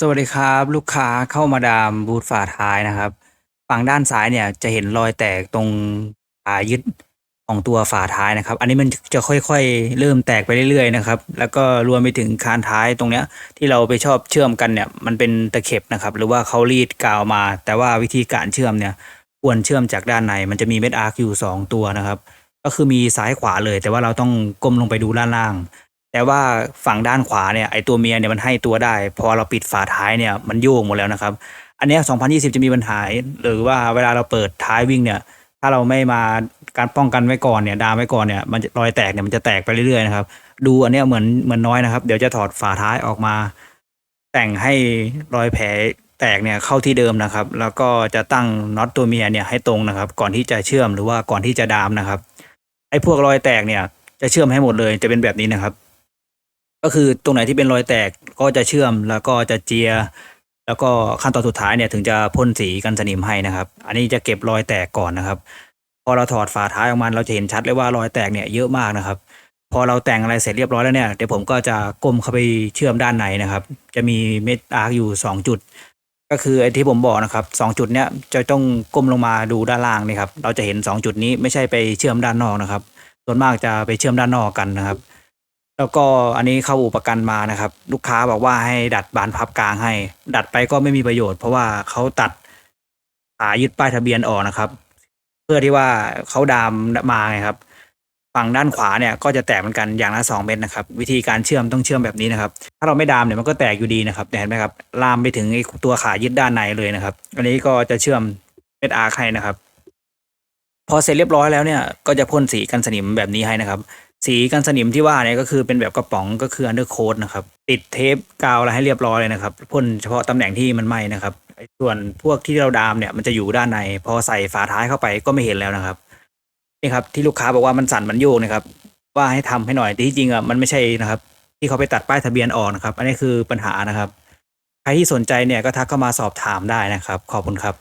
สวัสดีครับ ลูกค้าเข้ามาดามบูธฝาท้ายนะครับ ฝั่งด้านซ้ายเนี่ยจะเห็นรอยแตกตรงขายึดของตัวฝาท้ายนะครับ อันนี้มันจะค่อยๆ เริ่มแตกไปเรื่อยๆนะครับ แล้วก็รวมไปถึงคานท้ายตรงเนี้ยที่เราไปชอบเชื่อมกันเนี่ยมันเป็นตะเข็บนะครับ หรือว่าเขารีดกาวมา แต่ว่าวิธีการเชื่อมเนี่ยควรเชื่อมจากด้านในมันจะมีเม็ดอาร์คอยู่สองตัวนะครับ ก็คือมีซ้ายขวาเลย แต่ว่าเราต้องก้มลงไปดูด้านล่าง แต่ว่าฝั่งด้านขวาเนี่ยไอตัวเมียเนี่ยมันให้ตัวได้ พอเราปิดฝาท้ายเนี่ยมันโยกหมดแล้วนะครับ อันนี้ย2020 จะมีปัญหาหรือว่าเวลาเราเปิดท้ายวิ่งเนี่ย ถ้าเราไม่มาการป้องกันไว้ก่อนเนี่ยดามไว้ก่อนเนี่ยมันรอยแตกเนี่ยมันจะแตกไปเรื่อยๆนะครับ ดูอันนี้เหมือนเหมือนน้อยนะครับ เดี๋ยวจะถอดฝาท้ายออกมา แต่งให้รอยแผลแตกเนี่ยเข้าที่เดิมนะครับ แล้วก็จะตั้งน็อตตัวเมียเนี่ยให้ตรงนะครับ ก่อนที่จะเชื่อมหรือว่าก่อนที่จะดามนะครับไอ้พวกรอยแตกเนี่ยจะเชื่อมให้หมดเลยจะเป็นแบบนี้นะครับ ก็คือตรงไหนที่เป็นรอยแตกก็จะเชื่อมแล้วก็จะเจีย แล้วก็ขั้นตอนสุดท้ายเนี่ยถึงจะพ่นสีกันสนิมให้นะครับ อันนี้จะเก็บรอยแตกก่อนนะครับ พอเราถอดฝาท้ายออกมาเราจะเห็นชัดเลยว่ารอยแตกเนี่ยเยอะมากนะครับ พอเราแต่งอะไรเสร็จเรียบร้อยแล้วเนี่ยเดี๋ยวผมก็จะก้มเข้าไปเชื่อมด้านในนะครับ จะมีเม็ดอาร์คอยู่สองจุด ก็คือไอ้ที่ผมบอกนะครับสองจุดเนี้ยจะต้องก้มลงมาดูด้านล่างนี่ครับเราจะเห็นสองจุดนี้ไม่ใช่ไปเชื่อมด้านนอกนะครับส่วนมากจะไปเชื่อมด้านนอกกันนะครับ แล้วก็อันนี้เข้าอุปกันมานะครับ ลูกค้าบอกว่าให้ดัดบานพับกลางให้ ดัดไปก็ไม่มีประโยชน์เพราะว่าเขาตัดขายึดป้ายทะเบียนออกนะครับ เพื่อที่ว่าเขาดามมาไงครับ ฝั่งด้านขวาเนี่ยก็จะแตกเหมือนกันอย่างละสองเม็ดนะครับ วิธีการเชื่อมต้องเชื่อมแบบนี้นะครับ ถ้าเราไม่ดามเนี่ยมันก็แตกอยู่ดีนะครับเห็นไหมครับลามไปถึงไอ้ตัวขายึดด้านในเลยนะครับ อันนี้ก็จะเชื่อมเม็ดอาร์ให้นะครับ พอเสร็จเรียบร้อยแล้วเนี่ยก็จะพ่นสีกันสนิมแบบนี้ให้นะครับ สีกันสนิมที่ว่าเนี่ยก็คือเป็นแบบกระป๋องก็คืออันเดอร์โคดนะครับติดเทปกาวอะไรให้เรียบร้อยเลยนะครับพ่นเฉพาะตำแหน่งที่มันไหม้นะครับส่วนพวกที่เราดามเนี่ยมันจะอยู่ด้านใน พอใส่ฝาท้ายเข้าไปก็ไม่เห็นแล้วนะครับนี่ครับที่ลูกค้าบอกว่ามันสั่นมันโยกนะครับ ว่าให้ทำให้หน่อยแต่ที่จริงอะมันไม่ใช่นะครับ ที่เขาไปตัดป้ายทะเบียนออกนะครับ อันนี้คือปัญหานะครับ ใครที่สนใจเนี่ยก็ทักเข้ามาสอบถามได้นะครับ ขอบคุณครับ